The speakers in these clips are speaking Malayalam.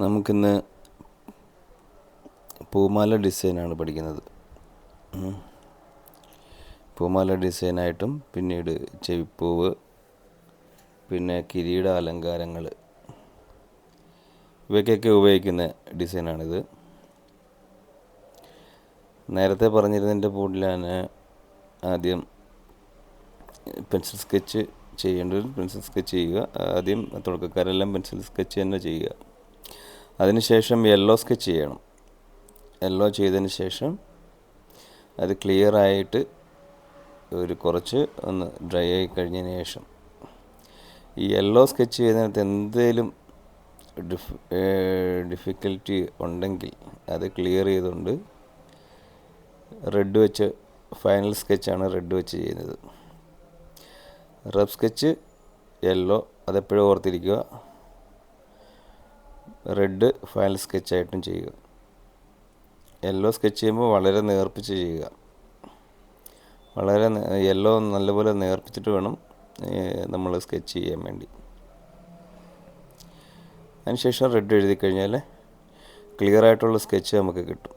നമുക്കിന്ന് പൂമാല ഡിസൈനാണ് പഠിക്കുന്നത്. പൂമാല ഡിസൈനായിട്ടും പിന്നീട് ചെവിപ്പൂവ് പിന്നെ കിരീട അലങ്കാരങ്ങൾ ഇവയ്ക്കൊക്കെ ഉപയോഗിക്കുന്ന ഡിസൈനാണിത്. നേരത്തെ പറഞ്ഞിരുന്നതിന്റെ കൂടിലാണ് ആദ്യം പെൻസിൽ സ്കെച്ച് ചെയ്യേണ്ടത്. പെൻസിൽ സ്കെച്ച് ചെയ്യുക. ആദ്യം തുടക്കക്കാരെല്ലാം പെൻസിൽ സ്കെച്ച് തന്നെ ചെയ്യുക. അതിനുശേഷം യെല്ലോ സ്കെച്ച് ചെയ്യണം. യെല്ലോ ചെയ്തതിന് ശേഷം അത് ക്ലിയർ ആയിട്ട് ഒരു കുറച്ച് ഒന്ന് ഡ്രൈ ആയി കഴിഞ്ഞതിന് ശേഷം ഈ യെല്ലോ സ്കെച്ച് ചെയ്യുന്നതിനകത്ത് എന്തേലും ഡിഫ് ഡിഫിക്കൽറ്റി ഉണ്ടെങ്കിൽ അത് ക്ലിയർ ചെയ്തുകൊണ്ട് റെഡ് വെച്ച് ഫൈനൽ സ്കെച്ചാണ് റെഡ് വെച്ച് ചെയ്യുന്നത്. റബ് സ്കെച്ച് യെല്ലോ അതെപ്പോഴും ഓർത്തിരിക്കുക. റെഡ് ഫയൽ സ്കെച്ചായിട്ടും ചെയ്യുക. യെല്ലോ സ്കെച്ച് ചെയ്യുമ്പോൾ വളരെ നേർപ്പിച്ച് ചെയ്യുക. വളരെ യെല്ലോ നല്ലപോലെ നേർപ്പിച്ചിട്ട് വേണം നമ്മൾ സ്കെച്ച് ചെയ്യാൻ വേണ്ടി. അതിനുശേഷം റെഡ് എഴുതി കഴിഞ്ഞാൽ ക്ലിയർ ആയിട്ടുള്ള സ്കെച്ച് നമുക്ക് കിട്ടും.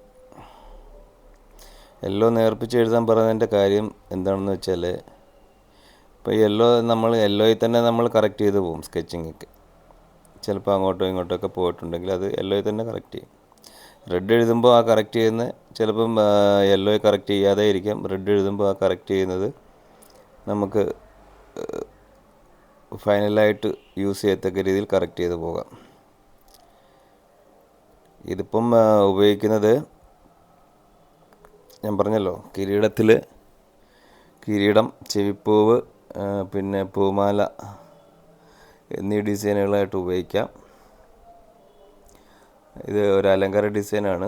യെല്ലോ നേർപ്പിച്ച് എഴുതാൻ പറയുന്നതിന്റെ കാര്യം എന്താണെന്ന് വെച്ചാൽ ഇപ്പോൾ യെല്ലോ നമ്മൾ യെല്ലോയിൽ തന്നെ നമ്മൾ കറക്റ്റ് ചെയ്ത് പോകും സ്കെച്ചിങ്ങൊക്കെ. ചിലപ്പോൾ അങ്ങോട്ടോ ഇങ്ങോട്ടോ ഒക്കെ പോയിട്ടുണ്ടെങ്കിൽ അത് യെല്ലോയിൽ തന്നെ കറക്റ്റ് ചെയ്യും. റെഡ് എഴുതുമ്പോൾ ആ കറക്റ്റ് ചെയ്യുന്ന ചിലപ്പം യെല്ലോയിൽ കറക്റ്റ് ചെയ്യാതെ ഇരിക്കാം. റെഡ് എഴുതുമ്പോൾ ആ കറക്റ്റ് ചെയ്യുന്നത് നമുക്ക് ഫൈനലായിട്ട് യൂസ് ചെയ്യത്തക്ക രീതിയിൽ കറക്റ്റ് ചെയ്ത് പോകാം. ഇതിപ്പം ഉപയോഗിക്കുന്നത് ഞാൻ പറഞ്ഞല്ലോ കിരീടത്തിൽ കിരീടം ചെവിപ്പൂവ് പിന്നെ പൂമാല എന്നീ ഡിസൈനുകളായിട്ട് ഉപയോഗിക്കാം. ഇത് ഒരു അലങ്കാര ഡിസൈനാണ്.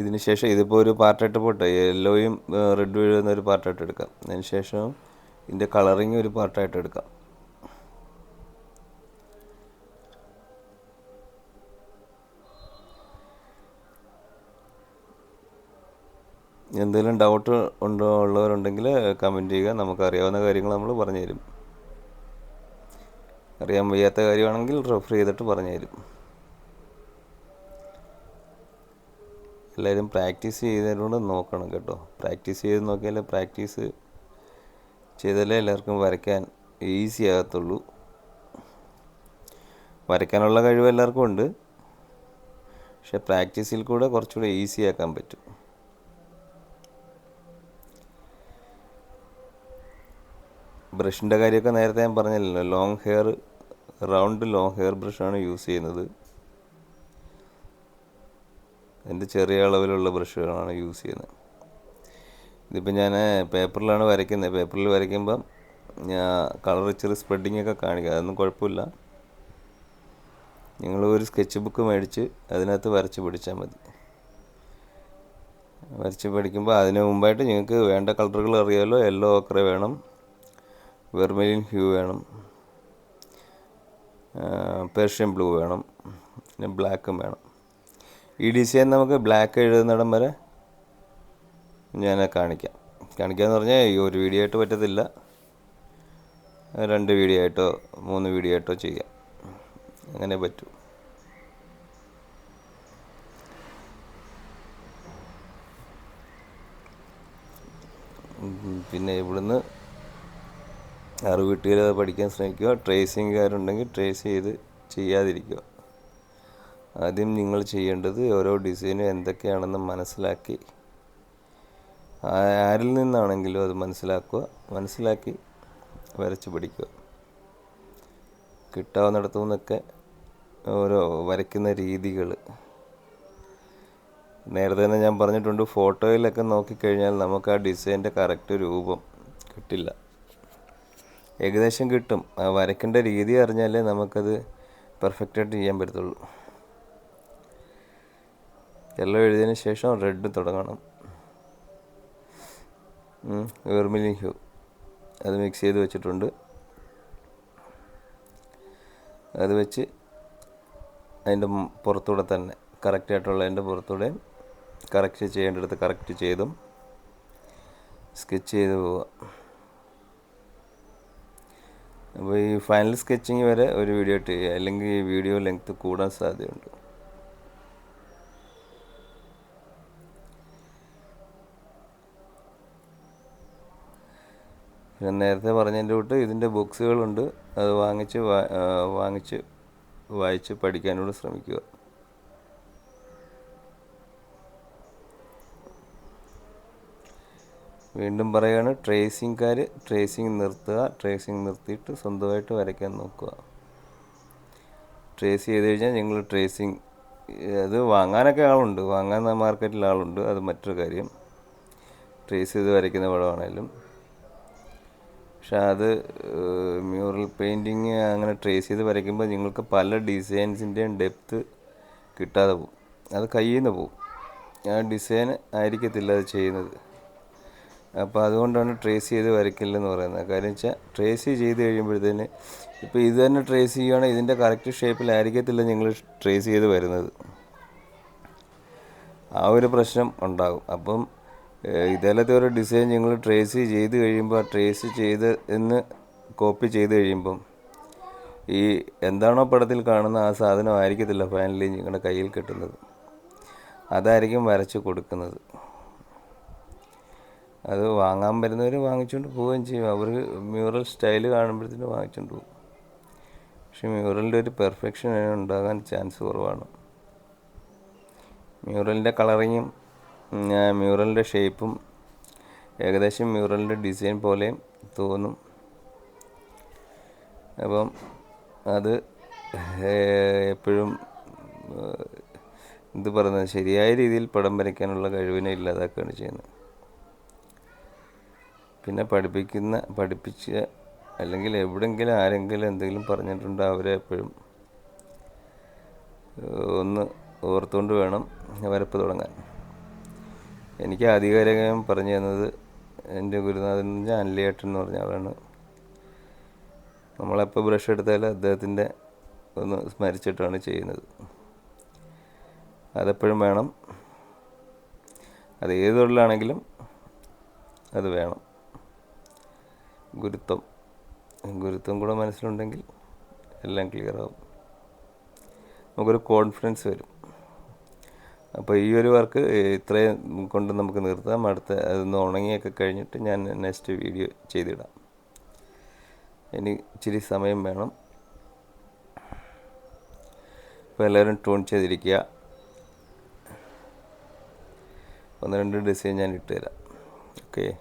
ഇതിന് ശേഷം ഇതിപ്പോൾ ഒരു പാർട്ടായിട്ട് പോട്ടെ. യെല്ലോയും റെഡും എഴുതുന്ന ഒരു പാർട്ടായിട്ട് എടുക്കാം. അതിന് ശേഷം ഇതിന്റെ കളറിങ് ഒരു പാർട്ടായിട്ട് എടുക്കാം. എന്തെങ്കിലും ഡൗട്ട് ഉണ്ടോ ഉള്ളവരുണ്ടെങ്കിൽ കമന്റ് ചെയ്യുക. നമുക്ക് അറിയാവുന്ന കാര്യങ്ങൾ നമ്മൾ പറഞ്ഞു തരും അറിയാൻ വയ്യാത്ത കാര്യമാണെങ്കിൽ റെഫർ ചെയ്തിട്ട് പറഞ്ഞു തരും എല്ലാവരും പ്രാക്ടീസ് ചെയ്തതുകൊണ്ട് നോക്കണം കേട്ടോ. പ്രാക്ടീസ് ചെയ്ത് നോക്കിയാലേ പ്രാക്ടീസ് ചെയ്താലേ എല്ലാവർക്കും വരയ്ക്കാൻ ഈസി ആകത്തുള്ളൂ. വരയ്ക്കാനുള്ള കഴിവ് എല്ലാവർക്കും ഉണ്ട്. പക്ഷെ പ്രാക്ടീസിൽ കൂടെ കുറച്ചുകൂടെ ഈസി ആക്കാൻ പറ്റും. ബ്രഷിന്റെ കാര്യമൊക്കെ നേരത്തെ ഞാൻ പറഞ്ഞല്ലോ long hair round long hair ബ്രഷാണ് use ചെയ്യുന്നത്. എന്റെ ചെറിയ അളവിലുള്ള ബ്രഷുകളാണ് യൂസ് ചെയ്യുന്നത്. ഇതിപ്പോൾ ഞാൻ പേപ്പറിലാണ് വരയ്ക്കുന്നത്. പേപ്പറിൽ വരയ്ക്കുമ്പം ഞാൻ കളർ ഇച്ചിരി സ്പ്രെഡിങ് ഒക്കെ കാണിക്കുക അതൊന്നും കുഴപ്പമില്ല. നിങ്ങൾ ഒരു സ്കെച്ച് ബുക്ക് മേടിച്ച് അതിനകത്ത് വരച്ച് പിടിച്ചാൽ മതി. വരച്ച് പഠിക്കുമ്പോൾ അതിന് മുമ്പായിട്ട് നിങ്ങൾക്ക് വേണ്ട കളറുകൾ അറിയാമല്ലോ യെല്ലോ ഒക്കെ വേണം. വെർമലിൻ ഹ്യൂ വേണം. പേർഷ്യൻ ബ്ലൂ വേണം. പിന്നെ ബ്ലാക്കും വേണം. ഈ ഡിസൈൻ നമുക്ക് ബ്ലാക്ക് എഴുതുന്നിടം വരെ ഞാൻ കാണിക്കാം. കാണിക്കാമെന്ന് പറഞ്ഞാൽ ഈ ഒരു വീഡിയോ ആയിട്ട് പറ്റത്തില്ല. രണ്ട് വീഡിയോ ആയിട്ടോ മൂന്ന് വീഡിയോ ആയിട്ടോ ചെയ്യാം. അങ്ങനെ പറ്റൂ. പിന്നെ ഇവിടുന്ന് അറിവ് കിട്ടിയാൽ പഠിക്കാൻ ശ്രമിക്കുക. ട്രേസിങ്ങുകാരുണ്ടെങ്കിൽ ട്രേസ് ചെയ്ത് ചെയ്യാതിരിക്കുക. ആദ്യം നിങ്ങൾ ചെയ്യേണ്ടത് ഓരോ ഡിസൈനും എന്തൊക്കെയാണെന്ന് മനസ്സിലാക്കി. ആരിൽ നിന്നാണെങ്കിലും അത് മനസ്സിലാക്കുക. മനസ്സിലാക്കി വരച്ച് പഠിക്കുക. കിട്ടാവുന്നിടത്തു നിന്നൊക്കെ ഓരോ വരയ്ക്കുന്ന രീതികൾ. നേരത്തെ തന്നെ ഞാൻ പറഞ്ഞിട്ടുണ്ട് ഫോട്ടോയിലൊക്കെ നോക്കിക്കഴിഞ്ഞാൽ നമുക്ക് ആ ഡിസൈന്റെ കറക്റ്റ് രൂപം കിട്ടില്ല. ഏകദേശം കിട്ടും. വരയ്ക്കേണ്ട രീതി അറിഞ്ഞാലേ നമുക്കത് പെർഫെക്റ്റായിട്ട് ചെയ്യാൻ പറ്റത്തുള്ളൂ. യെല്ലോ എഴുതിയതിന് ശേഷം റെഡ് തുടങ്ങണം. വെർമിലി ഹ്യൂ അത് മിക്സ് ചെയ്ത് വെച്ചിട്ടുണ്ട്. അത് വെച്ച് അതിന്റെ പുറത്തൂടെ തന്നെ കറക്റ്റായിട്ടുള്ള അതിന്റെ പുറത്തൂടെ കറക്റ്റ് ചെയ്യേണ്ടടുത്ത് കറക്റ്റ് ചെയ്തും സ്കെച്ച് ചെയ്ത് പോവുക. അപ്പോൾ ഈ ഫൈനൽ സ്കെച്ചിങ് വരെ ഒരു വീഡിയോ ഇട്ട് അല്ലെങ്കിൽ ഈ വീഡിയോ ലെങ്ത് കൂടാൻ സാധ്യതയുണ്ട്. പിന്നെ നേരത്തെ പറഞ്ഞതിന്റെ കൂട്ട് ഇതിന്റെ ബുക്സുകളുണ്ട് അത് വാങ്ങിച്ച് വാങ്ങിച്ച് വായിച്ച് പഠിക്കാനോട് ശ്രമിക്കുക. വീണ്ടും പറയുകയാണ് ട്രേസിങ്കാർ ട്രേസിങ് നിർത്തുക ട്രേസിങ് നിർത്തിയിട്ട് സ്വന്തമായിട്ട് വരയ്ക്കാൻ നോക്കുക. ട്രേസ് ചെയ്ത് കഴിഞ്ഞാൽ നിങ്ങൾ ട്രേസിങ് അത് വാങ്ങാനൊക്കെ ആളുണ്ട്. വാങ്ങാൻ മാർക്കറ്റിൽ ആളുണ്ട്. അത് മറ്റൊരു കാര്യം. ട്രേസ് ചെയ്ത് വരയ്ക്കുന്ന പടമാണേലും. പക്ഷെ അത് മ്യൂറൽ പെയിന്റിങ് അങ്ങനെ ട്രേസ് ചെയ്ത് വരയ്ക്കുമ്പോൾ നിങ്ങൾക്ക് പല ഡിസൈൻസിന്റെയും ഡെപ്ത്ത് കിട്ടാതെ പോകും. അത് കയ്യിൽ നിന്ന് പോകും. ആ ഡിസൈൻ ആയിരിക്കത്തില്ല അത് ചെയ്യുന്നത്. അപ്പോൾ അതുകൊണ്ടാണ് ട്രേസ് ചെയ്ത് വരയ്ക്കില്ലെന്ന് പറയുന്നത്. കാര്യം വെച്ചാൽ ട്രേസ് ചെയ്ത് കഴിയുമ്പോഴത്തേന് ഇപ്പോൾ ഇത് തന്നെ ട്രേസ് ചെയ്യുകയാണെങ്കിൽ ഇതിന്റെ കറക്റ്റ് ഷേപ്പിലായിരിക്കത്തില്ല നിങ്ങൾ ട്രേസ് ചെയ്ത് വരുന്നത്. ആ ഒരു പ്രശ്നം ഉണ്ടാകും. അപ്പം ഇതേലത്തെ ഒരു ഡിസൈൻ നിങ്ങൾ ട്രേസ് ചെയ്ത് കഴിയുമ്പോൾ ട്രേസ് ചെയ്ത് എന്ന് കോപ്പി ചെയ്ത് കഴിയുമ്പം ഈ എന്താണോ പടത്തിൽ കാണുന്ന ആ സാധനം ആയിരിക്കത്തില്ല ഫൈനലി നിങ്ങളുടെ കയ്യിൽ കിട്ടുന്നത്. അതായിരിക്കും വരച്ച് കൊടുക്കുന്നത്. അത് വാങ്ങാൻ വരുന്നവർ വാങ്ങിച്ചുകൊണ്ട് പോവുകയും ചെയ്യും. അവർ മ്യൂറൽ സ്റ്റൈൽ കാണുമ്പോഴത്തേന് വാങ്ങിച്ചുകൊണ്ട് പോകും പക്ഷെ മ്യൂറലിന്റെ ഒരു പെർഫെക്ഷൻ ഉണ്ടാകാൻ ചാൻസ് കുറവാണ്. മ്യൂറലിന്റെ കളറിങ്ങും മ്യൂറലിന്റെ ഷേപ്പും ഏകദേശം മ്യൂറലിന്റെ ഡിസൈൻ പോലെയും തോന്നും. അപ്പം അത് എപ്പോഴും എന്ത് പറയുന്നത് ശരിയായ രീതിയിൽ പടം വരയ്ക്കാനുള്ള കഴിവിനെ ഇല്ലാതാക്കുകയാണ് ചെയ്യുന്നത്. പിന്നെ പഠിപ്പിക്കുന്ന പഠിപ്പിച്ച അല്ലെങ്കിൽ എവിടെങ്കിലും ആരെങ്കിലും എന്തെങ്കിലും പറഞ്ഞിട്ടുണ്ടോ അവരെ എപ്പോഴും ഒന്ന് ഓർത്തുകൊണ്ട് വേണം വരപ്പ് തുടങ്ങാൻ. എനിക്ക് ആധികാരികം പറഞ്ഞു തന്നത് എന്റെ ഗുരുനാഥൻ എന്ന് പറഞ്ഞാൽ അൻലിയേട്ടൻ എന്ന് പറഞ്ഞ ആളാണ്. നമ്മളെപ്പോൾ ബ്രഷ് എടുത്താലും അദ്ദേഹത്തിന്റെ ഒന്ന് സ്മരിച്ചിട്ടാണ് ചെയ്യുന്നത്. അതെപ്പോഴും വേണം. അത് ഏത് തൊഴിലാണെങ്കിലും അത് വേണം. ഗുരുത്വം. ഗുരുത്വം കൂടെ മനസ്സിലുണ്ടെങ്കിൽ എല്ലാം ക്ലിയർ ആവും. നമുക്കൊരു കോൺഫിഡൻസ് വരും. അപ്പോൾ ഈ ഒരു വർക്ക് ഇത്രയും കൊണ്ട് നമുക്ക് നിർത്താം. അടുത്ത അതൊന്ന് ഉണങ്ങിയൊക്കെ കഴിഞ്ഞിട്ട് ഞാൻ നെക്സ്റ്റ് വീഡിയോ ചെയ്തിടാം. ഇനി ഇച്ചിരി സമയം വേണം. അപ്പോൾ എല്ലാവരും ട്യൂൺ ചെയ്തിരിക്കുക. ഒന്ന് രണ്ട് ഡിസൈൻ ഞാൻ ഇട്ടുതരാം ഓക്കെ